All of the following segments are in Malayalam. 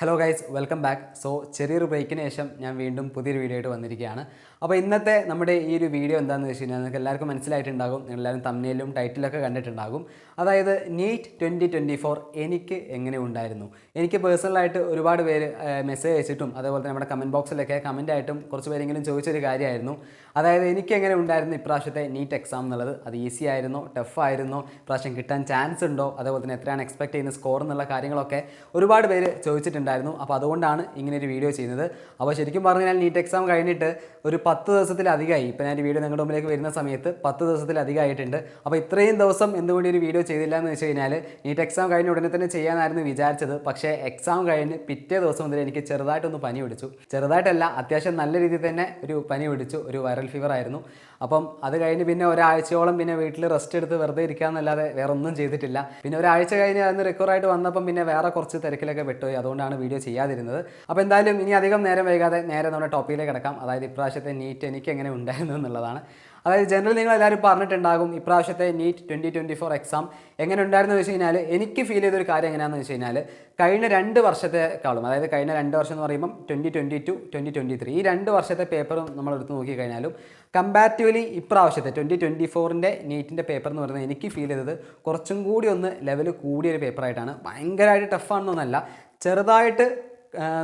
Hello guys welcome back so ചെറിയൊരു ബ്രേക്കിന് ശേഷം ഞാൻ വീണ്ടും പുതിയൊരു വീഡിയോ ആയിട്ട് വന്നിരിക്കുകയാണ്. അപ്പോൾ ഇന്നത്തെ നമ്മുടെ ഈ ഒരു വീഡിയോ എന്താണെന്ന് വെച്ച് കഴിഞ്ഞാൽ നിങ്ങൾക്ക് എല്ലാവർക്കും മനസ്സിലായിട്ടുണ്ടാകും. നിങ്ങളെല്ലാവരും തമ്മിലും ടൈറ്റിലൊക്കെ കണ്ടിട്ടുണ്ടാകും. അതായത് നീറ്റ് ട്വന്റി ട്വന്റി ഫോർ എനിക്ക് എങ്ങനെ ഉണ്ടായിരുന്നു? എനിക്ക് പേഴ്സണലായിട്ട് ഒരുപാട് പേര് മെസ്സേജ് അയച്ചിട്ടും അതേപോലെ തന്നെ നമ്മുടെ കമന്റ് ബോക്സിലൊക്കെ കമന്റ് ആയിട്ടും കുറച്ച് പേരെങ്കിലും ചോദിച്ചൊരു കാര്യമായിരുന്നു. അതായത് എനിക്ക് എങ്ങനെ ഉണ്ടായിരുന്നു ഇപ്രാവശ്യത്തെ നീറ്റ് എക്സാം എന്നുള്ളത്? അത് ഈസി ആയിരുന്നോ ടഫ് ആയിരുന്നോ. ഇപ്രാവശ്യം കിട്ടാൻ ചാൻസ് ഉണ്ടോ? അതേപോലെ തന്നെ എത്രയാണ് എക്സ്പെക്ട് ചെയ്യുന്ന സ്കോർ എന്നുള്ള കാര്യങ്ങളൊക്കെ ഒരുപാട് പേര് ചോദിച്ചിട്ടുണ്ടായിരുന്നു. അപ്പോൾ അതുകൊണ്ടാണ് ഇങ്ങനെ ഒരു വീഡിയോ ചെയ്യുന്നത്. അപ്പോൾ ശരിക്കും പറഞ്ഞാൽ നീറ്റ് എക്സാം കഴിഞ്ഞിട്ട് ഒരു പത്ത് ദിവസത്തിലധികമായി ഇപ്പോൾ ഞാൻ ഈ വീഡിയോ നിങ്ങളുടെ മുമ്പിലേക്ക് വരുന്ന സമയത്ത് പത്ത് ദിവസത്തിലധികമായിട്ടുണ്ട്. അപ്പോൾ ഇത്രയും ദിവസം എന്തുകൊണ്ട് ഒരു വീഡിയോ ചെയ്തില്ല എന്ന് വെച്ച് കഴിഞ്ഞാൽ നീറ്റ് എക്സാം കഴിഞ്ഞ ഉടനെ തന്നെ ചെയ്യാനായിരുന്നു വിചാരിച്ചത്. പക്ഷേ എക്സാം കഴിഞ്ഞ് പിറ്റേ ദിവസം മുതൽ എനിക്ക് ചെറുതായിട്ടൊന്ന് പനി പിടിച്ചു. ചെറുതായിട്ടല്ല അത്യാവശ്യം നല്ല രീതിയിൽ തന്നെ ഒരു പനി പിടിച്ചു ഒരു വൈറൽ ഫീവർ ആയിരുന്നു. അപ്പം അത് കഴിഞ്ഞ് പിന്നെ ഒരാഴ്ചയോളം പിന്നെ വീട്ടിൽ റെസ്റ്റ് എടുത്ത് വെറുതെ ഇരിക്കാന്നല്ലാതെ വേറെ ഒന്നും ചെയ്തിട്ടില്ല. പിന്നെ ഒരാഴ്ച കഴിഞ്ഞ് അതിന് റിക്കവർ ആയിട്ട് വന്നപ്പം പിന്നെ വേറെ കുറച്ച് തിരക്കിലൊക്കെ വിട്ടുപോയി അതുകൊണ്ടാണ് വീഡിയോ ചെയ്യാതിരുന്നത്. അപ്പോൾ എന്തായാലും ഇനി അധികം നേരം വൈകാതെ നേരെ നമ്മുടെ ടോപ്പിക്കിലേക്ക് കിടക്കാം. അതായത് ഇപ്രാവശ്യത്തെ നീറ്റ് എനിക്ക് എങ്ങനെ ഉണ്ടായിരുന്നു എന്നുള്ളതാണ്. അതായത് ജനറൽ നിങ്ങൾ എല്ലാവരും പറഞ്ഞിട്ടുണ്ടാകും ഇപ്രാവശ്യത്തെ NEET twenty twenty four exam എങ്ങനെ ഉണ്ടായിരുന്നു വെച്ച് കഴിഞ്ഞാൽ എനിക്ക് ഫീൽ ചെയ്തൊരു കാര്യം എങ്ങനെയാണെന്ന് വെച്ച് കഴിഞ്ഞാൽ കഴിഞ്ഞ രണ്ട് വർഷത്തെക്കാളും അതായത് കഴിഞ്ഞ രണ്ട് വർഷം എന്ന് പറയുമ്പം twenty twenty two twenty twenty three ഈ രണ്ട് വർഷത്തെ പേപ്പറും നമ്മൾ എടുത്ത് നോക്കിക്കഴിഞ്ഞാലും കമ്പാരിറ്റീവ്ലി ഇപ്രാവശ്യത്തെ ട്വന്റി ട്വന്റി ഫോറിന്റെ നീറ്റിന്റെ പേപ്പർ എന്ന് പറയുന്നത് എനിക്ക് ഫീൽ ചെയ്തത് കുറച്ചും കൂടി ഒന്ന് ലെവൽ കൂടിയൊരു പേപ്പറായിട്ടാണ് ഭയങ്കരമായിട്ട് ടഫാണെന്നൊന്നല്ല ചെറുതായിട്ട്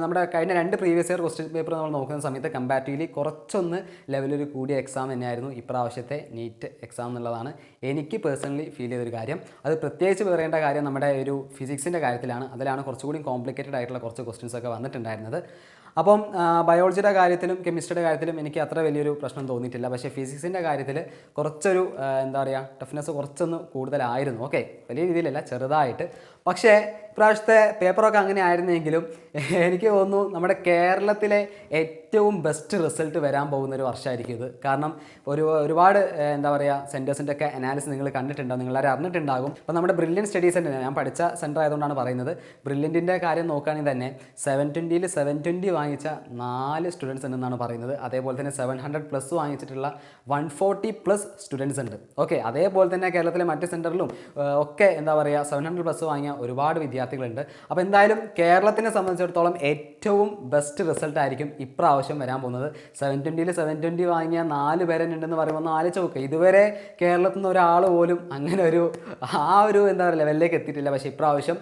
നമ്മുടെ കഴിഞ്ഞ രണ്ട് പ്രീവിയസ് ഇയർ ക്വസ്റ്റ്യൻ പേപ്പർ നമ്മൾ നോക്കുന്ന സമയത്ത് കമ്പാരിറ്റീവ്ലി കുറച്ചൊന്ന് ലെവലൊരു കൂടിയ എക്സാം തന്നെയായിരുന്നു. ഇപ്രാവശ്യത്തെ നീറ്റ് എക്സാം എന്നുള്ളതാണ്. എനിക്ക് പേഴ്സണലി ഫീൽ ചെയ്തൊരു കാര്യം. അത് പ്രത്യേകിച്ച് പറയേണ്ട കാര്യം നമ്മുടെ ഒരു ഫിസിക്സിന്റെ കാര്യത്തിലാണ്. അതിലാണ് കുറച്ചുകൂടി കോംപ്ലിക്കേറ്റഡ് ആയിട്ടുള്ള കുറച്ച് ക്വസ്റ്റ്യൻസ് ഒക്കെ വന്നിട്ടുണ്ടായിരുന്നത്. അപ്പം ബയോളജിയുടെ കാര്യത്തിലും കെമിസ്ട്രിയുടെ കാര്യത്തിലും എനിക്ക് അത്ര വലിയൊരു പ്രശ്നം തോന്നിയിട്ടില്ല. പക്ഷേ ഫിസിക്സിന്റെ കാര്യത്തിൽ കുറച്ചൊരു എന്താ പറയുക ടഫ്നെസ് കുറച്ചൊന്ന് കൂടുതലായിരുന്നു. ഓക്കെ വലിയ രീതിയിലല്ല ചെറുതായിട്ട്. പക്ഷേ ഇപ്രാവശ്യത്തെ പേപ്പറൊക്കെ അങ്ങനെ ആയിരുന്നെങ്കിലും എനിക്ക് തോന്നുന്നു നമ്മുടെ കേരളത്തിലെ ഏറ്റവും ബെസ്റ്റ് റിസൾട്ട് വരാൻ പോകുന്ന ഒരു വർഷമായിരിക്കും ഇത്. കാരണം ഒരു ഒരുപാട് എന്താ പറയുക സെന്റേഴ്സിന്റെ ഒക്കെ അനാലിസിസ് നിങ്ങൾ കണ്ടിട്ടുണ്ടാവും നിങ്ങളാരും അറിഞ്ഞിട്ടുണ്ടാകും. അപ്പോൾ നമ്മുടെ ബ്രില്യൻ സ്റ്റഡി സെന്റർ ഞാൻ പഠിച്ച സെന്റർ ആയതുകൊണ്ടാണ് പറയുന്നത്. ബ്രില്യന്റിന്റെ കാര്യം നോക്കുകയാണെങ്കിൽ തന്നെ സെവൻ ട്വന്റിയിൽ സെവൻ ട്വന്റി വാങ്ങിച്ച നാല് സ്റ്റുഡൻസ് ഉണ്ടെന്നാണ് പറയുന്നത്. അതേപോലെ തന്നെ സെവൻ ഹൺഡ്രഡ് പ്ലസ് വാങ്ങിച്ചിട്ടുള്ള വൺ ഫോർട്ടി പ്ലസ് സ്റ്റുഡൻസ് ഉണ്ട്. ഓക്കെ അതേപോലെ തന്നെ കേരളത്തിലെ മറ്റ് സെന്ററിലും ഒക്കെ എന്താ പറയുക സെവൻ ഹൺഡ്രഡ് പ്ലസ് വാങ്ങിയ ഒരുപാട് വിദ്യാർത്ഥികളുണ്ട്. അപ്പോൾ എന്തായാലും കേരളത്തിനെ സംബന്ധിച്ചിടത്തോളം ഏറ്റവും ബെസ്റ്റ് റിസൾട്ട് ആയിരിക്കും ഇപ്രാവശ്യം വരാൻ പോകുന്നത്. സെവൻ ട്വന്റിയിൽ സെവൻ ട്വന്റി വാങ്ങിയ നാല് പേരെ ഉണ്ടെന്ന് പറയുമ്പോൾ ഒന്ന് ആലോചിച്ച് നോക്കുക ഇതുവരെ കേരളത്തിൽ നിന്ന് ഒരാൾ പോലും അങ്ങനെ ഒരു ആ ഒരു എന്താ പറയുക ലെവലിലേക്ക് എത്തിയിട്ടില്ല. പക്ഷേ ഇപ്രാവശ്യം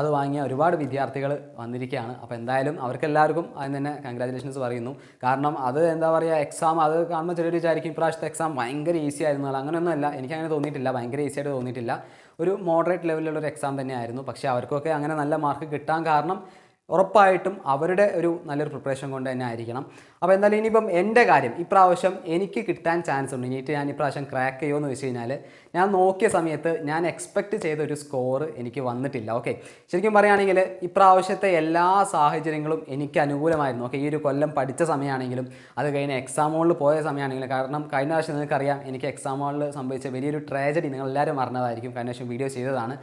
അത് വാങ്ങിയ ഒരുപാട് വിദ്യാർത്ഥികൾ വന്നിരിക്കുകയാണ് അപ്പോൾ എന്തായാലും അവർക്കെല്ലാവർക്കും അതിന് തന്നെ കൺഗ്രാജുലേഷൻസ് പറയുന്നു. കാരണം അത് എന്താ പറയുക എക്സാം അത് കാണുമ്പോൾ ചിലർ വിചാരിക്കും ഇപ്രാവശ്യത്തെ എക്സാം ഭയങ്കര ഈസി ആയിരുന്നു അങ്ങനെയൊന്നുമല്ല എനിക്ക് അങ്ങനെ തോന്നിയിട്ടില്ല. ഭയങ്കര ഈസി ആയിട്ട് തോന്നിയിട്ടില്ല. ഒരു മോഡറേറ്റ് ലെവലിലുള്ള ഒരു എക്സാം തന്നെയായിരുന്നു. പക്ഷേ അവർക്കൊക്കെ അങ്ങനെ നല്ല മാർക്ക് കിട്ടാൻ കാരണം ഉറപ്പായിട്ടും അവരുടെ ഒരു നല്ലൊരു പ്രിപ്പറേഷൻ കൊണ്ട് തന്നെ ആയിരിക്കണം. അപ്പോൾ എന്തായാലും ഇനിയിപ്പം എന്റെ കാര്യം ഇപ്രാവശ്യം എനിക്ക് കിട്ടാൻ ചാൻസ് ഉണ്ട്. ഇനിയിട്ട് ഞാൻ ഇപ്രാവശ്യം ക്രാക്ക് ചെയ്യുമെന്ന് വെച്ച് കഴിഞ്ഞാൽ ഞാൻ നോക്കിയ സമയത്ത് ഞാൻ എക്സ്പെക്റ്റ് ചെയ്ത ഒരു സ്കോർ എനിക്ക് വന്നിട്ടില്ല. ഓക്കെ ശരിക്കും പറയുകയാണെങ്കിൽ ഇപ്രാവശ്യത്തെ എല്ലാ സാഹചര്യങ്ങളും എനിക്ക് അനുകൂലമായിരുന്നു. ഓക്കെ ഈ ഒരു കൊല്ലം പഠിച്ച സമയമാണെങ്കിലും അത് കഴിഞ്ഞ് എക്സാം ഹോളിൽ പോയ സമയമാണെങ്കിലും കാരണം കഴിഞ്ഞ പ്രാവശ്യം നിങ്ങൾക്കറിയാം എനിക്ക് എക്സാം ഹോളിൽ സംഭവിച്ച വലിയൊരു ട്രാജഡി നിങ്ങളെല്ലാവരും അറിഞ്ഞതായിരിക്കും കഴിഞ്ഞ പ്രാവശ്യം വീഡിയോ ചെയ്തതാണ്.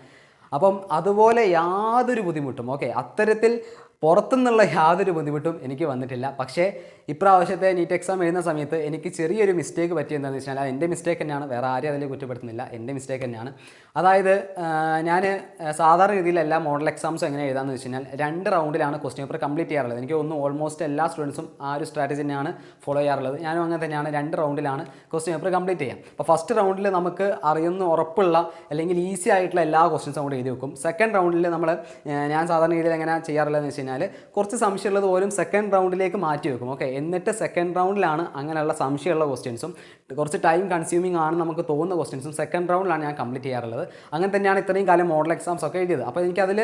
അപ്പം അതുപോലെ യാതൊരു ബുദ്ധിമുട്ടും. ഓക്കെ അത്തരത്തിൽ പുറത്തുനിന്നുള്ള യാതൊരു ബുദ്ധിമുട്ടും എനിക്ക് വന്നിട്ടില്ല. പക്ഷേ ഇപ്രാവശ്യത്തെ നീറ്റ് എക്സാം എഴുതുന്ന സമയത്ത് എനിക്ക് ചെറിയൊരു മിസ്റ്റേക്ക് പറ്റിയെന്താണെന്ന് വെച്ചാൽ അത് എന്റെ മിസ്റ്റേക്ക് തന്നെയാണ്. വേറെ ആരും അതിൽ കുറ്റപ്പെടുത്തുന്നില്ല. എന്റെ മിസ്റ്റേക്ക് തന്നെയാണ്. അതായത് ഞാൻ സാധാരണ രീതിയിൽ എല്ലാ മോഡൽ എക്സാംസും എങ്ങനെ എഴുതാമെന്ന് വെച്ച് കഴിഞ്ഞാൽ രണ്ട് റൗണ്ടിലാണ് ക്വസ്റ്റ്യൻ പേപ്പർ കംപ്ലീറ്റ് ചെയ്യാറുള്ളത്. എനിക്ക് ഒന്ന് ഓൾമോസ്റ്റ് എല്ലാ സ്റ്റുഡൻസും ആ ഒരു സ്ട്രാറ്റജി തന്നെയാണ് ഫോളോ ചെയ്യാറുള്ളത്. ഞാനും അങ്ങനെ തന്നെയാണ്. രണ്ട് റൗണ്ടിലാണ് ക്വസ്റ്റ്യൻ പേപ്പർ കംപ്ലീറ്റ് ചെയ്യാം. അപ്പോൾ ഫസ്റ്റ് റൗണ്ടിൽ നമുക്ക് അറിയുന്ന ഉറപ്പുള്ള അല്ലെങ്കിൽ ഈസി ആയിട്ടുള്ള എല്ലാ ക്വസ്റ്റ്യൻസും കൂടെ എഴുതി വെക്കും. സെക്കൻഡ് റൗണ്ടിൽ നമ്മൾ ഞാൻ സാധാരണ രീതിയിൽ എങ്ങനെ ചെയ്യാറുള്ളതെന്ന് വെച്ച് കഴിഞ്ഞാൽ കുറച്ച് സംശയമുള്ളത് പോലും സെക്കൻഡ് റൗണ്ടിലേക്ക് മാറ്റി വെക്കും. ഓക്കെ എന്നിട്ട് സെക്കൻഡ് റൗണ്ടിലാണ് അങ്ങനെയുള്ള സംശയമുള്ള ക്വസ്റ്റ്യൻസും കുറച്ച് ടൈം കൺസ്യൂമിംഗ് ആണ് നമുക്ക് തോന്നുന്ന ക്വസ്റ്റ്യൻസും സെക്കൻഡ് റൗണ്ടിലാണ് ഞാൻ കംപ്ലീറ്റ് ചെയ്യാറുള്ളത്. അങ്ങനെ തന്നെയാണ് ഇത്രയും കാലം മോഡൽ എക്സാംസ് ഒക്കെ എഴുതിയത്. അപ്പോൾ എനിക്കതിൽ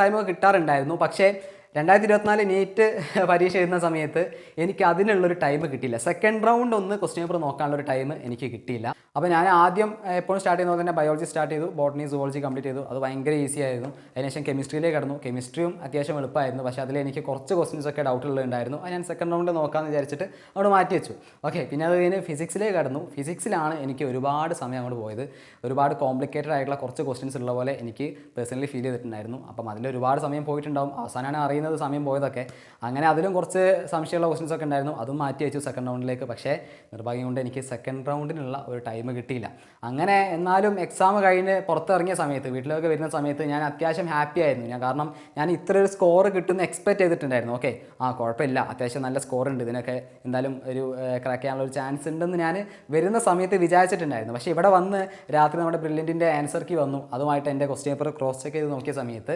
ടൈമൊക്കെ കിട്ടാറുണ്ടായിരുന്നു. പക്ഷേ രണ്ടായിരത്തി ഇരുപത്തിനാല് നീറ്റ് പരീക്ഷ എഴുതുന്ന സമയത്ത് എനിക്ക് അതിനുള്ളൊരു ടൈം കിട്ടിയില്ല. സെക്കൻഡ് റൗണ്ട് ഒന്ന് ക്വസ്റ്റ്യൻ പേപ്പർ നോക്കാനുള്ളൊരു ടൈം എനിക്ക് കിട്ടിയില്ല. അപ്പോൾ ഞാൻ ആദ്യം എപ്പോഴും സ്റ്റാർട്ട് ചെയ്യുന്നത് തന്നെ ബയോളജി സ്റ്റാർട്ട് ചെയ്തു. ബോട്ടണി സുവോളജി കംപ്ലീറ്റ് ചെയ്തു. അത് ഭയങ്കര ഈസി ആയിരുന്നു. അതിനുശേഷം കെമിസ്ട്രിയിലേക്ക് കടന്നു. കെമിസ്ട്രിയും അത്യാവശ്യം എളുപ്പമായിരുന്നു. പക്ഷേ അതിൽ എനിക്ക് കുറച്ച് ക്വസ്റ്റ്യൻസ് ഒക്കെ ഡൗട്ടുകളുണ്ടായിരുന്നു അത് ഞാൻ സെക്കൻഡ് റൗണ്ട് നോക്കാമെന്ന് വിചാരിച്ചിട്ട് അവിടെ മാറ്റി വെച്ചു. ഓക്കെ പിന്നെ അത് കഴിഞ്ഞ് ഫിസിക്സിലേക്ക് കടന്നു. ഫിസിക്സിലാണ് എനിക്ക് ഒരുപാട് സമയം അങ്ങോട്ട് പോയത്. ഒരുപാട് കോംപ്ലിക്കേറ്റഡ് ആയിട്ടുള്ള കുറച്ച് ക്വസ്റ്റ്യൻസ് ഉള്ള പോലെ എനിക്ക് പേഴ്സണലി ഫീൽ ചെയ്തിട്ടുണ്ടായിരുന്നു. അപ്പം അതിൽ ഒരുപാട് സമയം പോയിട്ടുണ്ടാവും. അവസാനമാണ് അറിയുന്നത് അറിയുന്നത് സമയം പോയതൊക്കെ. അങ്ങനെ അതിലും കുറച്ച് സംശയമുള്ള ക്വസ്റ്റ്യൻസ് ഒക്കെ ഉണ്ടായിരുന്നു. അതും മാറ്റി വെച്ചു സെക്കൻഡ് റൗണ്ടിലേക്ക് പക്ഷേ നിർഭാഗ്യം കൊണ്ട് എനിക്ക് സെക്കൻഡ് റൗണ്ടിനുള്ള ഒരു ടൈം കിട്ടിയില്ല. അങ്ങനെ എന്നാലും എക്സാം കഴിഞ്ഞ് പുറത്തിറങ്ങിയ സമയത്ത് വീട്ടിലൊക്കെ വരുന്ന സമയത്ത് ഞാൻ അത്യാവശ്യം ഹാപ്പി ആയിരുന്നു. ഞാൻ കാരണം ഞാൻ ഇത്ര ഒരു സ്കോർ കിട്ടുന്ന എക്സ്പെക്ട് ചെയ്തിട്ടുണ്ടായിരുന്നു. ഓക്കെ ആ കുഴപ്പമില്ല. അത്യാവശ്യം നല്ല സ്കോർ ഉണ്ട്. ഇതിനൊക്കെ എന്തായാലും ഒരു ക്രാക്ക് ചെയ്യാനുള്ള ഒരു ചാൻസ് ഉണ്ടെന്ന് ഞാൻ വരുന്ന സമയത്ത് വിചാരിച്ചിട്ടുണ്ടായിരുന്നു. പക്ഷേ ഇവിടെ വന്ന് രാത്രി നമ്മുടെ ബ്രില്യന്റിന്റെ ആൻസർ കീ വന്നു. അതുമായിട്ട് എന്റെ ക്വസ്റ്റ്യൻ പേപ്പർ ക്രോസ് ചെക്ക് ചെയ്ത് നോക്കിയ സമയത്ത്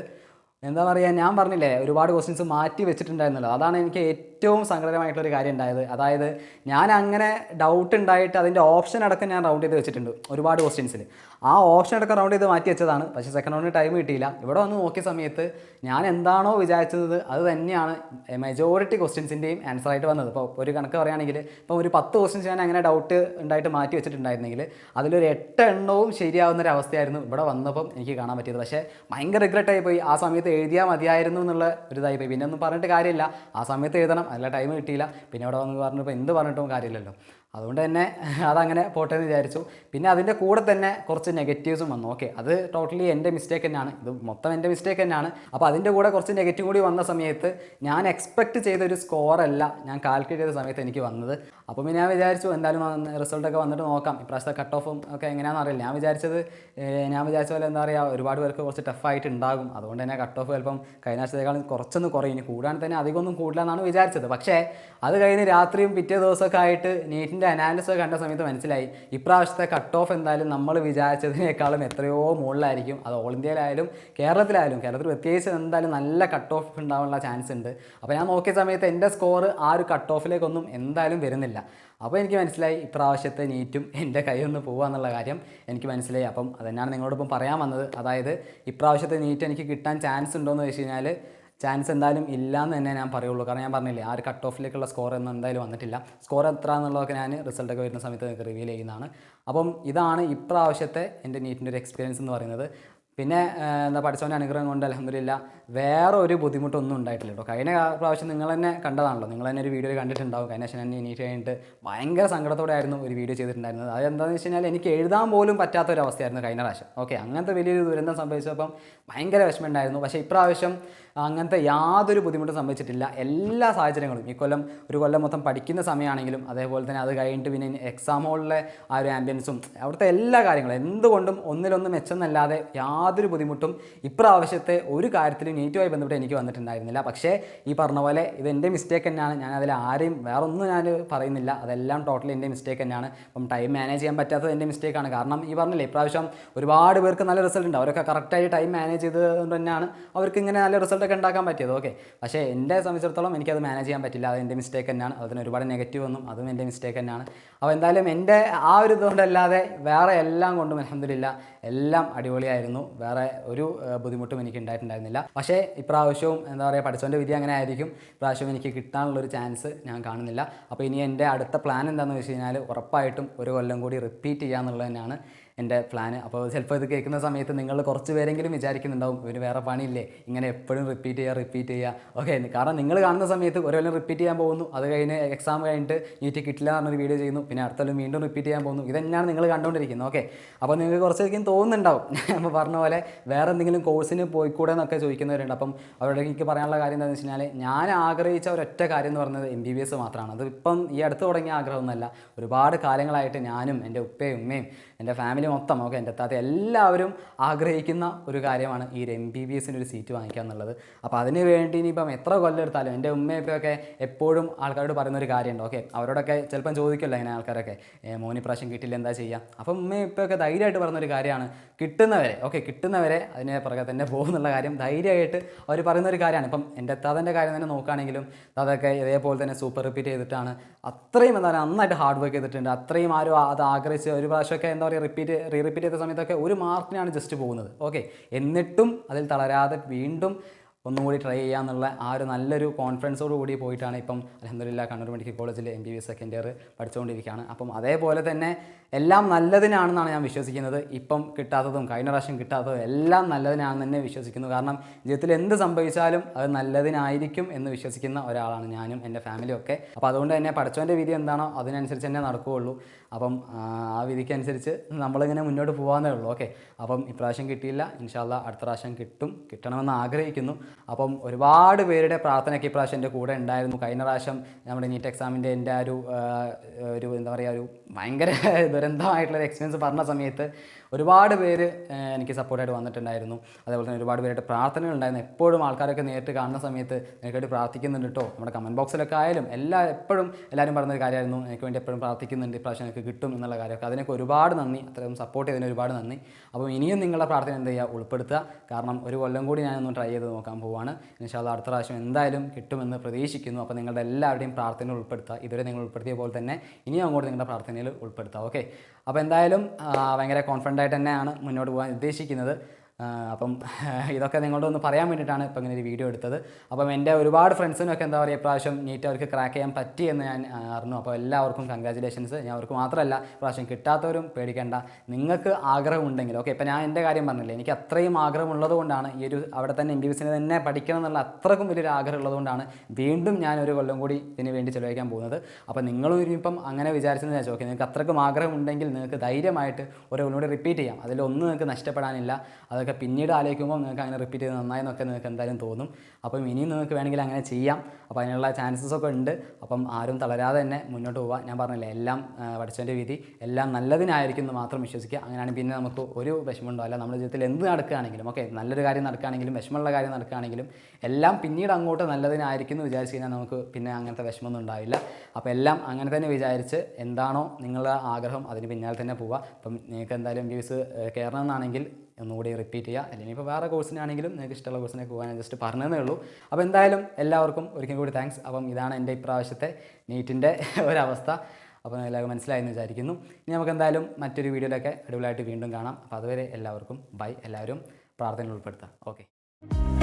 എന്താ പറയുക ഞാൻ പറഞ്ഞില്ലേ ഒരുപാട് ക്വസ്റ്റ്യൻസ് മാറ്റി വെച്ചിട്ടുണ്ടായിരുന്നല്ലോ. അതാണ് എനിക്ക് ഏറ്റവും സങ്കടകരമായിട്ടുള്ളൊരു കാര്യം ഉണ്ടായത്. അതായത് ഞാൻ അങ്ങനെ ഡൗട്ട് ഉണ്ടായിട്ട് അതിന്റെ ഓപ്ഷൻ അടക്കം ഞാൻ റൗണ്ട് ചെയ്ത് വെച്ചിട്ടുണ്ട് ഒരുപാട് ക്വസ്റ്റ്യൻസിൽ ആ ഓപ്ഷൻ അടക്കം റൗണ്ട് ചെയ്ത് മാറ്റി വെച്ചതാണ്. പക്ഷേ സെക്കൻഡ് റൗണ്ടിന് ടൈം കിട്ടിയില്ല. ഇവിടെ വന്ന് നോക്കിയ സമയത്ത് ഞാൻ എന്താണോ വിചാരിച്ചത് അത് തന്നെയാണ് മെജോറിറ്റി ക്വസ്റ്റ്യൻസിന്റെയും ആൻസർ ആയിട്ട് വന്നത്. ഇപ്പോൾ ഒരു കണക്ക് പറയുകയാണെങ്കിൽ ഇപ്പോൾ ഒരു പത്ത് ക്വസ്റ്റ്യൻസ് ഞാൻ അങ്ങനെ ഡൗട്ട് ഉണ്ടായിട്ട് മാറ്റി വെച്ചിട്ടുണ്ടായിരുന്നെങ്കിൽ അതിലൊരു എട്ട് എണ്ണവും ശരിയാവുന്ന ഒരു അവസ്ഥയായിരുന്നു ഇവിടെ വന്നപ്പം എനിക്ക് കാണാൻ പറ്റിയത്. പക്ഷേ ഭയങ്കര റിഗ്രറ്റ് ആയി പോയി. ആ സമയത്ത് എഴുതിയാൽ മതിയായിരുന്നു എന്നുള്ള ഒരു ഇതായി പോയി. പിന്നെ ഒന്നും പറഞ്ഞിട്ട് കാര്യമില്ല. ആ സമയത്ത് എഴുതണം. അല്ല ടൈം കിട്ടിയില്ല. പിന്നെ ഇവിടെ വന്ന് പറഞ്ഞപ്പോൾ എന്ത് പറഞ്ഞിട്ടും കാര്യമില്ലല്ലോ. അതുകൊണ്ട് തന്നെ അതങ്ങനെ പോട്ടെ എന്ന് വിചാരിച്ചു. പിന്നെ അതിന്റെ കൂടെ തന്നെ കുറച്ച് നെഗറ്റീവ്സും വന്നു. ഓക്കെ അത് ടോട്ടലി എന്റെ മിസ്റ്റേക്ക് തന്നെയാണ്. ഇത് മൊത്തം എന്റെ മിസ്റ്റേക്ക് തന്നെയാണ്. അപ്പോൾ അതിന്റെ കൂടെ കുറച്ച് നെഗറ്റീവ് കൂടി വന്ന സമയത്ത് ഞാൻ എക്സ്പെക്ട് ചെയ്ത ഒരു സ്കോറല്ല ഞാൻ കാൽക്കുലേറ്റ് ചെയ്ത സമയത്ത് എനിക്ക് വന്നത്. അപ്പോൾ പിന്നെ ഞാൻ വിചാരിച്ചു എന്തായാലും റിസൾട്ടൊക്കെ വന്നിട്ട് നോക്കാം. ഇപ്രാവശ്യത്തെ കട്ട് ഓഫും ഒക്കെ എങ്ങനെയാണെന്ന് അറിയില്ല. ഞാൻ വിചാരിച്ചത് ഞാൻ വിചാരിച്ച പോലെ എന്താ പറയുക ഒരുപാട് പേർക്ക് കുറച്ച് ടഫായിട്ട് ഉണ്ടാകും അതുകൊണ്ട് തന്നെ കട്ട് ഓഫ് ചിലപ്പം കഴിഞ്ഞ ആഴ്ചത്തേക്കാളും കുറച്ചൊന്ന് കുറയും. ഇനി കൂടാൻ തന്നെ അധികമൊന്നും കൂടില്ല എന്നാണ് വിചാരിച്ചത്. പക്ഷേ അത് കഴിഞ്ഞ് രാത്രിയും പിറ്റേ ദിവസമൊക്കെ ആയിട്ട് നീറ്റിന്റെ അനാലിസിസ് ഒക്കെ കണ്ട സമയത്ത് മനസ്സിലായി. ഇപ്രാവശ്യത്തെ കട്ട് ഓഫ് എന്തായാലും നമ്മൾ വിചാരിച്ചതിനേക്കാളും എത്രയോ മുകളിലായിരിക്കും. അത് ഓൾ ഇന്ത്യയിലായാലും കേരളത്തിലായാലും. കേരളത്തിൽ പ്രത്യേകിച്ച് എന്തായാലും നല്ല കട്ട് ഓഫ് ഉണ്ടാവാനുള്ള ചാൻസ് ഉണ്ട്. അപ്പോൾ ഞാൻ നോക്കിയ സമയത്ത് എന്റെ സ്കോർ ആ ഒരു കട്ട് ഓഫിലേക്കൊന്നും എന്തായാലും വരുന്നില്ല. അപ്പോൾ എനിക്ക് മനസ്സിലായി ഇപ്രാവശ്യത്തെ നീറ്റും എന്റെ കയ്യിൽ ഒന്ന് പോകുക എന്നുള്ള കാര്യം എനിക്ക് മനസ്സിലായി. അപ്പം അതന്നെയാണ് നിങ്ങളോടൊപ്പം പറയാൻ വന്നത്. അതായത് ഇപ്രാവശ്യത്തെ നീറ്റ് എനിക്ക് കിട്ടാൻ ചാൻസ് ഉണ്ടോ എന്ന് വെച്ച് കഴിഞ്ഞാൽ ചാൻസ് എന്തായാലും ഇല്ല എന്ന് തന്നെ ഞാൻ പറയുള്ളൂ. കാരണം ഞാൻ പറഞ്ഞില്ലേ ആ ഒരു കട്ട് ഓഫിലേക്കുള്ള സ്കോർ ഒന്നും എന്തായാലും വന്നിട്ടില്ല. സ്കോർ എത്ര എന്നുള്ളതൊക്കെ ഞാൻ റിസൾട്ടൊക്കെ വരുന്ന സമയത്ത് നിങ്ങൾക്ക് റിവീൽ ചെയ്യുന്നതാണ്. അപ്പം ഇതാണ് ഇപ്രാവശ്യത്തെ എന്റെ നീറ്റിന്റെ ഒരു എക്സ്പീരിയൻസ് എന്ന് പറയുന്നത്. പിന്നെ എന്താ പഠിച്ചവന്റെ അനുഗ്രഹം കൊണ്ട് അലഹമില്ല വേറെ ഒരു ബുദ്ധിമുട്ടൊന്നും ഉണ്ടായിട്ടില്ല കേട്ടോ. കഴിഞ്ഞ പ്രാവശ്യം നിങ്ങൾ തന്നെ കണ്ടതാണല്ലോ. നിങ്ങൾ തന്നെ ഒരു വീഡിയോ കണ്ടിട്ടുണ്ടാവും. കഴിഞ്ഞ ശേഷം ഞാൻ നീറ്റ് കഴിഞ്ഞിട്ട് ഭയങ്കര സങ്കടത്തോടെ ആയിരുന്നു ഒരു വീഡിയോ ചെയ്തിട്ടുണ്ടായിരുന്നത്. അത് എന്താണെന്ന് വെച്ച് കഴിഞ്ഞാൽ എനിക്ക് എഴുതാൻ പോലും പറ്റാത്ത ഒരു അവസ്ഥയായിരുന്നു കഴിഞ്ഞ പ്രാവശ്യം. ഓക്കെ അങ്ങനത്തെ വലിയൊരു ദുരന്തം സംഭവിച്ചപ്പം ഭയങ്കര വിഷമമുണ്ടായിരുന്നു. പക്ഷേ ഇപ്രാവശ്യം അങ്ങനത്തെ യാതൊരു ബുദ്ധിമുട്ടും സംഭവിച്ചിട്ടില്ല. എല്ലാ സാഹചര്യങ്ങളും ഈ കൊല്ലം ഒരു കൊല്ലം മൊത്തം പഠിക്കുന്ന സമയമാണെങ്കിലും അതേപോലെ തന്നെ അത് കഴിഞ്ഞിട്ട് പിന്നെ എക്സാം ഹോളിലെ ആ ഒരു ആംബിയൻസും അവിടുത്തെ എല്ലാ കാര്യങ്ങളും എന്തുകൊണ്ടും ഒന്നിലൊന്നും മെച്ചമെന്നല്ലാതെ യാതൊരു ബുദ്ധിമുട്ടും ഇപ്രാവശ്യത്തെ ഒരു കാര്യത്തിലും നീറ്റുമായി ബന്ധപ്പെട്ട് എനിക്ക് വന്നിട്ടുണ്ടായിരുന്നില്ല. പക്ഷേ ഈ പറഞ്ഞ പോലെ ഇത് എന്റെ മിസ്റ്റേക്ക് തന്നെയാണ്. ഞാൻ അതിൽ ആരെയും വേറെ ഒന്നും ഞാൻ പറയുന്നില്ല. അതെല്ലാം ടോട്ടലി എന്റെ മിസ്റ്റേക്ക് തന്നെയാണ്. അപ്പം ടൈം മാനേജ് ചെയ്യാൻ പറ്റാത്തത് എന്റെ മിസ്റ്റേക്കാണ് കാരണം ഈ പറഞ്ഞില്ലേ ഇപ്രാവശ്യം ഒരുപാട് പേർക്ക് നല്ല റിസൾട്ട് ഉണ്ട്. അവരൊക്കെ കറക്റ്റായി ടൈം മാനേജ് ചെയ്തതുകൊണ്ട് തന്നെയാണ് അവർക്ക് ഇങ്ങനെ നല്ല റിസൾട്ടൊക്കെ ഉണ്ടാക്കാൻ പറ്റിയത്. ഓക്കെ പക്ഷേ എന്റെ സംബന്ധിച്ചിടത്തോളം എനിക്കത് മാനേജ് ചെയ്യാൻ പറ്റില്ല. അത് എന്റെ മിസ്റ്റേക്ക് തന്നെയാണ്. അതിന് ഒരുപാട് നെഗറ്റീവ് ഒന്നും അതും എന്റെ മിസ്റ്റേക്ക് തന്നെയാണ്. അപ്പോൾ എന്തായാലും എന്റെ ആ ഒരു ഇതുകൊണ്ടല്ലാതെ വേറെ എല്ലാം കൊണ്ടും അലഹമില്ല എല്ലാം അടിപൊളിയായിരുന്നു. വേറെ ഒരു ബുദ്ധിമുട്ടും എനിക്ക് ഉണ്ടായിട്ടുണ്ടായിരുന്നില്ല പക്ഷേ ഇപ്രാവശ്യവും എന്താ പറയുക പഠിച്ചവന്റെ വിധി അങ്ങനെ ആയിരിക്കും. ഇപ്രാവശ്യം എനിക്ക് കിട്ടാനുള്ളൊരു ചാൻസ് ഞാൻ കാണുന്നില്ല. അപ്പോൾ ഇനി എന്റെ അടുത്ത പ്ലാൻ എന്താണെന്ന് വെച്ച് കഴിഞ്ഞാൽ ഉറപ്പായിട്ടും ഒരു കൊല്ലം കൂടി റിപ്പീറ്റ് ചെയ്യുക എന്നുള്ളത് തന്നെയാണ് എന്റെ പ്ലാൻ അപ്പോൾ ചിലപ്പോൾ ഇത് കേൾക്കുന്ന സമയത്ത് നിങ്ങൾ കുറച്ച് പേരെങ്കിലും വിചാരിക്കുന്നുണ്ടാവും ഒരു വേറെ പണിയില്ലേ? ഇങ്ങനെ എപ്പോഴും റിപ്പീറ്റ് ചെയ്യുക റിപ്പീറ്റ് ചെയ്യുക. ഓക്കെ കാരണം നിങ്ങൾ കാണുന്ന സമയത്ത് ഒരു കൊല്ലം റിപ്പീറ്റ് ചെയ്യാൻ പോകുന്നു. അത് കഴിഞ്ഞ് എക്സാം കഴിഞ്ഞിട്ട് നീറ്റ് കിട്ടില്ല എന്നൊരു വീഡിയോ ചെയ്യുന്നു. പിന്നെ അടുത്ത കൊല്ലം വീണ്ടും റിപ്പീറ്റ് ചെയ്യാൻ പോകുന്നു. ഇതന്നെയാണ് നിങ്ങൾ കണ്ടുകൊണ്ടിരിക്കുന്നത്. ഓക്കെ അപ്പോൾ നിങ്ങൾക്ക് കുറച്ചധികം തോന്നുന്നുണ്ടാവും. നമ്മൾ പറഞ്ഞ പോലെ വേറെ എന്തെങ്കിലും കോഴ്സിന് പോയിക്കൂടെ എന്നൊക്കെ ചോദിക്കുന്നവരുണ്ട്. അപ്പം അവരുടെ എനിക്ക് പറയാനുള്ള കാര്യം എന്താണെന്ന് വെച്ച് കഴിഞ്ഞാൽ ഞാൻ ആഗ്രഹിച്ച ഒരൊറ്റ കാര്യം എന്ന് പറയുന്നത് എം ബി ബി എസ് മാത്രമാണ്. അത് ഇപ്പം ഈ അടുത്ത് തുടങ്ങിയ ആഗ്രഹമൊന്നുമല്ല. ഒരുപാട് കാലങ്ങളായിട്ട് ഞാനും എന്റെ ഉപ്പയും ഉമ്മയും എന്റെ ഫാമിലി മൊത്തം ഓക്കെ എന്റെ താത്ത എല്ലാവരും ആഗ്രഹിക്കുന്ന ഒരു കാര്യമാണ് ഈ ഒരു എം ബി ബി എസിന്റെ ഒരു സീറ്റ് വാങ്ങിക്കുക എന്നുള്ളത്. അപ്പോൾ അതിന് വേണ്ടി ഇനിയിപ്പം എത്ര കൊല്ലം എടുത്താലും എന്റെ ഉമ്മയൊക്കെ എപ്പോഴും ആൾക്കാരോട് പറയുന്ന ഒരു കാര്യമുണ്ട്. ഓക്കെ അവരോടൊക്കെ ചിലപ്പം ചോദിക്കുമല്ലോ ഇങ്ങനെ ആൾക്കാരൊക്കെ മോന് പ്രാവശ്യം കിട്ടില്ല എന്താ ചെയ്യുക അപ്പം ഉമ്മയും ഇപ്പോഴൊക്കെ ധൈര്യമായിട്ട് പറഞ്ഞൊരു കാര്യമാണ്. കിട്ടുന്നവരെ ഓക്കെ കിട്ടുന്നവരെ അതിനെ പുറകെ തന്നെ പോകുന്നുള്ള കാര്യം ധൈര്യമായിട്ട് അവർ പറയുന്ന ഒരു കാര്യമാണ്. ഇപ്പം എന്റെ താതന്റെ കാര്യം തന്നെ നോക്കുകയാണെങ്കിലും അതൊക്കെ ഇതേപോലെ തന്നെ സൂപ്പർ റിപ്പീറ്റ് ചെയ്തിട്ടാണ്. അത്രയും എന്താ പറയുക നന്നായിട്ട് ഹാർഡ് വർക്ക് ചെയ്തിട്ടുണ്ട്. അത്രയും ആരും അത് ആഗ്രഹിച്ച് ഒരു പ്രാവശ്യമൊക്കെ എന്താ പറയുക റിപ്പീറ്റ് റീ റിപ്പീറ്റ് ചെയ്ത സമയത്തൊക്കെ ഒരു മാർക്കിനാണ് ജസ്റ്റ് പോകുന്നത്. ഓക്കെ എന്നിട്ടും അതിൽ തളരാതെ വീണ്ടും ഒന്നുകൂടി ട്രൈ ചെയ്യാന്നുള്ള ആ ഒരു നല്ലൊരു കോൺഫിഡൻസോട് കൂടി പോയിട്ടാണ് ഇപ്പം അലഹമില്ല കണ്ണൂർ മെഡിക്കൽ കോളേജിൽ M B B second year പഠിച്ചുകൊണ്ടിരിക്കുകയാണ് അപ്പം അതേപോലെ തന്നെ എല്ലാം നല്ലതിനാണെന്നാണ് ഞാൻ വിശ്വസിക്കുന്നത്. ഇപ്പം കിട്ടാത്തതും കഴിഞ്ഞ പ്രാവശ്യം കിട്ടാത്തതും എല്ലാം നല്ലതിനാണെന്ന് തന്നെ വിശ്വസിക്കുന്നു. കാരണം ജീവിതത്തിൽ എന്ത് സംഭവിച്ചാലും അത് നല്ലതിനായിരിക്കും എന്ന് വിശ്വസിക്കുന്ന ഒരാളാണ് ഞാനും എന്റെ ഫാമിലിയും ഒക്കെ. അപ്പോൾ അതുകൊണ്ട് തന്നെ പഠിച്ചവന്റെ വിധി എന്താണോ അതിനനുസരിച്ച് തന്നെ നടക്കുകയുള്ളൂ. അപ്പം ആ വിധിക്കനുസരിച്ച് നമ്മളിങ്ങനെ മുന്നോട്ട് പോകാമെന്നേ ഉള്ളൂ. ഓക്കെ? അപ്പം ഇപ്രാവശ്യം കിട്ടിയില്ല. ഇൻഷാല്ല അടുത്ത പ്രാവശ്യം കിട്ടും കിട്ടണമെന്ന് ആഗ്രഹിക്കുന്നു. അപ്പം ഒരുപാട് പേരുടെ പ്രാർത്ഥനയ്ക്ക് ഇപ്രാവശ്യം എന്റെ കൂടെ ഉണ്ടായിരുന്നു. കഴിഞ്ഞ പ്രാവശ്യം നമ്മുടെ നീറ്റ് എക്സാമിന്റെ എന്റെ ആ ഒരു ഒരു എന്താ പറയുക ഒരു ഭയങ്കര ദുരന്തമായിട്ടുള്ള എക്സ്പീരിയൻസ് പറഞ്ഞ സമയത്ത് ഒരുപാട് പേര് എനിക്ക് സപ്പോർട്ടായിട്ട് വന്നിട്ടുണ്ടായിരുന്നു. അതേപോലെ തന്നെ ഒരുപാട് പേരുടെ പ്രാർത്ഥനകൾ ഉണ്ടായിരുന്നു എപ്പോഴും ആൾക്കാരൊക്കെ നേരിട്ട് കാണുന്ന സമയത്ത് എനിക്ക് വേണ്ടി പ്രാർത്ഥിക്കുന്നുണ്ട് കേട്ടോ നമ്മുടെ കമന്റ് ബോക്സിലൊക്കെ ആയാലും എല്ലാ എപ്പോഴും എല്ലാവരും പറഞ്ഞൊരു കാര്യമായിരുന്നു. എനിക്ക് വേണ്ടി എപ്പോഴും പ്രാർത്ഥിക്കുന്നുണ്ട് ഇപ്രാവശ്യം എനിക്ക് കിട്ടും എന്നുള്ള കാര്യമൊക്കെ. അതിനൊക്കെ ഒരുപാട് നന്ദി. അത്രയും സപ്പോർട്ട് ചെയ്തതിന് ഒരുപാട് നന്ദി. അപ്പോൾ ഇനിയും നിങ്ങളുടെ പ്രാർത്ഥന എന്ത് ചെയ്യുക? ഉൾപ്പെടുത്തുക. കാരണം ഒരു കൊല്ലം കൂടി ഞാനൊന്ന് ട്രൈ ചെയ്ത് നോക്കാൻ പോവാണ്. ഇൻഷാല്ല അടുത്ത പ്രാവശ്യം എന്തായാലും കിട്ടുമെന്ന് പ്രതീക്ഷിക്കുന്നു. അപ്പോൾ നിങ്ങളുടെ എല്ലാവരുടെയും പ്രാർത്ഥനയിൽ ഉൾപ്പെടുത്തുക. ഇതുവരെ നിങ്ങൾ ഉൾപ്പെടുത്തിയ പോലെ തന്നെ ഇനിയും അങ്ങോട്ട് നിങ്ങളുടെ പ്രാർത്ഥനയിൽ ഉൾപ്പെടുത്തുക. ഓക്കെ അപ്പോൾ എന്തായാലും ഭയങ്കര കോൺഫിഡന്റ് ആയിട്ട് തന്നെയാണ് മുന്നോട്ട് പോകാൻ ഉദ്ദേശിക്കുന്നത്. അപ്പം ഇതൊക്കെ നിങ്ങളോട് ഒന്ന് പറയാൻ വേണ്ടിയിട്ടാണ് ഇപ്പോൾ ഇങ്ങനെ ഒരു വീഡിയോ എടുത്തത്. അപ്പം എന്റെ ഒരുപാട് ഫ്രണ്ട്സിനൊക്കെ എന്താ പറയുക ഇപ്രാവശ്യം നീറ്റ് അവർക്ക് ക്രാക്ക് ചെയ്യാൻ പറ്റി എന്ന് ഞാൻ അറിഞ്ഞു. അപ്പോൾ എല്ലാവർക്കും കൺഗ്രാചുലേഷൻസ് ഞാൻ അവർക്ക് മാത്രമല്ല ഇപ്രാവശ്യം കിട്ടാത്തവരും പേടിക്കേണ്ട. നിങ്ങൾക്ക് ആഗ്രഹമുണ്ടെങ്കിൽ ഓക്കെ ഇപ്പം ഞാൻ എന്റെ കാര്യം പറഞ്ഞില്ലേ എനിക്ക് അത്രയും ആഗ്രഹമുള്ളത് കൊണ്ടാണ് ഈ ഒരു അവിടെ തന്നെ ഇൻഡിവിസിനെ തന്നെ പഠിക്കണം എന്നുള്ള അത്രക്കും വലിയൊരു ആഗ്രഹം ഉള്ളതുകൊണ്ടാണ് വീണ്ടും ഞാൻ ഒരു കൊല്ലം കൂടി ഇതിന് വേണ്ടി ചിലവഴിക്കാൻ പോകുന്നത്. അപ്പോൾ നിങ്ങളും ഇനിയിപ്പം അങ്ങനെ വിചാരിച്ചെന്ന് വെച്ചാൽ ഓക്കെ നിങ്ങൾക്ക് അത്രക്കും ആഗ്രഹമുണ്ടെങ്കിൽ നിങ്ങൾക്ക് ധൈര്യമായിട്ട് ഒരു കൊല്ലം കൂടി റിപ്പീറ്റ് ചെയ്യാം. അതിലൊന്നും നിങ്ങൾക്ക് നഷ്ടപ്പെടാനില്ല. അതൊക്കെ പിന്നീട് ആലോചിക്കുമ്പോൾ നിങ്ങൾക്ക് അങ്ങനെ റിപ്പീറ്റ് ചെയ്ത് നന്നായി എന്നൊക്കെ നിങ്ങൾക്ക് എന്തായാലും തോന്നും. അപ്പം ഇനിയും നിങ്ങൾക്ക് വേണമെങ്കിൽ അങ്ങനെ ചെയ്യാം. അപ്പോൾ അതിനുള്ള ചാൻസസ് ഒക്കെ ഉണ്ട്. അപ്പം ആരും തളരാതെ തന്നെ മുന്നോട്ട് പോവുക ഞാൻ പറഞ്ഞില്ലേ എല്ലാം പഠിച്ചതിന്റെ വിധി. എല്ലാം നല്ലതിനായിരിക്കും എന്ന് മാത്രം വിശ്വസിക്കുക. അങ്ങനെയാണെങ്കിൽ പിന്നെ നമുക്ക് ഒരു വിഷമമുണ്ടോ? അല്ല നമ്മുടെ ജീവിതത്തിൽ എന്ത് നടക്കുകയാണെങ്കിലും ഓക്കെ നല്ലൊരു കാര്യം നടക്കുകയാണെങ്കിലും വിഷമമുള്ള കാര്യം നടക്കുകയാണെങ്കിലും എല്ലാം പിന്നീട് അങ്ങോട്ട് നല്ലതിനായിരിക്കും എന്ന് വിചാരിച്ച് കഴിഞ്ഞാൽ നമുക്ക് പിന്നെ അങ്ങനത്തെ വിഷമമൊന്നും ഉണ്ടാവില്ല. അപ്പോൾ എല്ലാം അങ്ങനെ തന്നെ വിചാരിച്ച് എന്താണോ നിങ്ങളുടെ ആഗ്രഹം അതിന് പിന്നാലെ തന്നെ പോവുക അപ്പം നിങ്ങൾക്ക് എന്തായാലും വ്യൂസ് കയറണമെന്നാണെങ്കിൽ ഒന്നുകൂടി റിപ്പീറ്റ് ചെയ്യുക അല്ലെങ്കിൽ ഇപ്പോൾ വേറെ കോഴ്സിനാണെങ്കിലും നിങ്ങൾക്ക് ഇഷ്ടമുള്ള കോഴ്സിനെ പോകാൻ ജസ്റ്റ് പറഞ്ഞതേ ഉള്ളൂ. അപ്പോൾ എന്തായാലും എല്ലാവർക്കും ഒരിക്കൽ കൂടി താങ്ക്സ് അപ്പം ഇതാണ് എന്റെ ഇപ്രാവശ്യത്തെ നീറ്റിന്റെ ഒരവസ്ഥ. അപ്പോൾ എല്ലാവർക്കും മനസ്സിലായെന്ന് വിചാരിക്കുന്നു. ഇനി നമുക്ക് എന്തായാലും മറ്റൊരു വീഡിയോയിലൊക്കെ അടിപൊളിയായിട്ട് വീണ്ടും കാണാം. അപ്പോൾ അതുവരെ എല്ലാവർക്കും ബൈ എല്ലാവരും പ്രാർത്ഥനയിൽ ഉൾപ്പെടുത്താം. ഓക്കെ